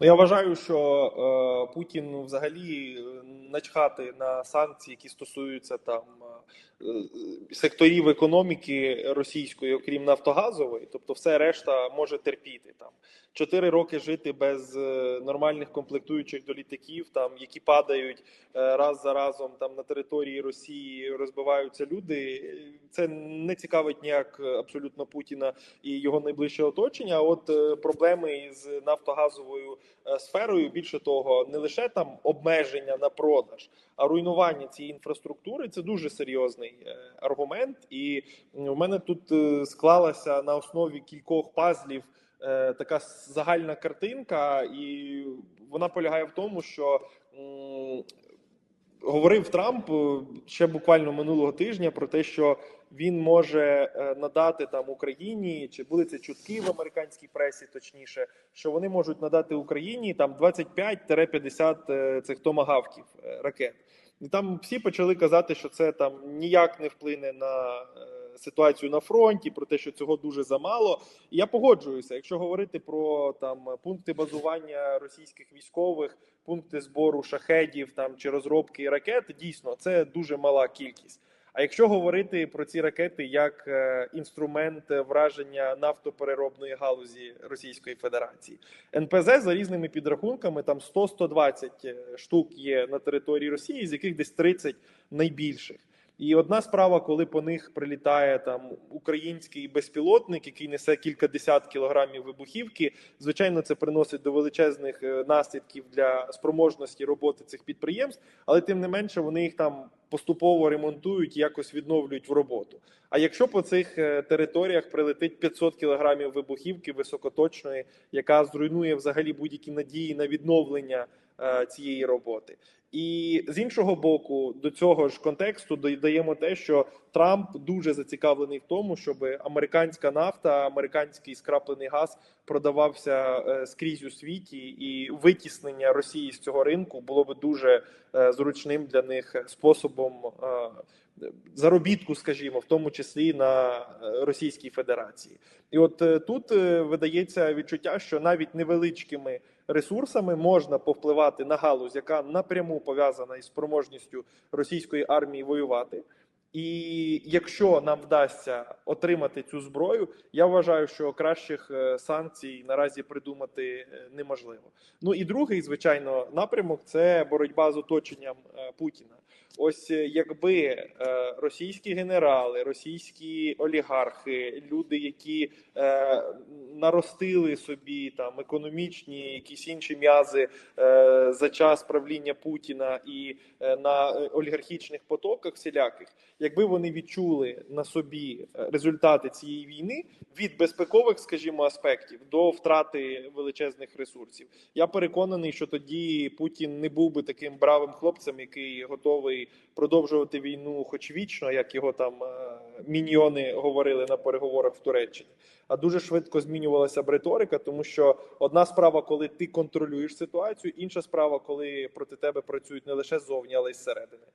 Ну, я вважаю, що е, Путін взагалі е, начхати на санкції, які стосуються там е, е, секторів економіки російської, окрім нафтогазової, тобто все решта може терпіти там. Чотири роки жити без е, нормальних комплектуючих до літаків, там які падають е, раз за разом там на території Росії, розбиваються люди. Це не цікавить ніяк абсолютно Путіна і його найближче оточення. От е, проблеми із нафтогазовою сферою, більше того, не лише там обмеження на продаж, а руйнування цієї інфраструктури це дуже серйозний е, аргумент. І в мене тут е, склалася на основі кількох пазлів е, така загальна картинка, і вона полягає в тому, що говорив Трамп е, ще буквально минулого тижня про те, що він може е, надати там Україні, чи були це чутки в американській пресі, точніше, що вони можуть надати Україні там 25-50 е, цих томагавків ракет. І там всі почали казати, що це там ніяк не вплине на ситуацію на фронті, про те, що цього дуже замало. І я погоджуюся, якщо говорити про там пункти базування російських військових, пункти збору шахедів там чи розробки ракет, дійсно це дуже мала кількість. А якщо говорити про ці ракети як е, інструмент враження нафтопереробної галузі Російської Федерації, НПЗ за різними підрахунками там 100-120 е, штук є на території Росії, з яких десь 30 найбільших. І одна справа, коли по них прилітає там український безпілотник, який несе кілька десят кілограмів вибухівки. Звичайно, це приносить до величезних е, наслідків для спроможності роботи цих підприємств, але тим не менше вони їх там поступово ремонтують, якось відновлюють в роботу. А якщо по цих е, територіях прилетить 500 кілограмів вибухівки високоточної, яка зруйнує взагалі будь-які надії на відновлення цієї роботи. І з іншого боку, до цього ж контексту додаємо те, що Трамп дуже зацікавлений в тому, щоб американська нафта, американський скраплений газ продавався е, скрізь у світі, і витіснення Росії з цього ринку було би дуже е, зручним для них способом е, заробітку, скажімо, в тому числі на е, Російській Федерації. І от е, тут е, видається відчуття, що навіть невеличкими ресурсами можна повпливати на галузь, яка напряму пов'язана із спроможністю російської армії воювати. І якщо нам вдасться отримати цю зброю, я вважаю, що кращих е, санкцій наразі придумати е, неможливо. Ну і другий, звичайно, напрямок це боротьба з оточенням е, Путіна. Ось якби російські генерали, російські олігархи, люди, які наростили собі там економічні якісь інші м'язи е, за час правління Путіна і е, на е, олігархічних потоках всіляких, якби вони відчули на собі е, результати цієї війни від безпекових, скажімо, аспектів до втрати величезних ресурсів, я переконаний, що тоді Путін не був би таким бравим хлопцем, який готовий продовжувати війну, хоч вічно, як його там е, міньйони говорили на переговорах в Туреччині. А дуже швидко змінювалася б риторика, тому що одна справа, коли ти контролюєш ситуацію, інша справа, коли проти тебе працюють не лише ззовні, але й зсередини.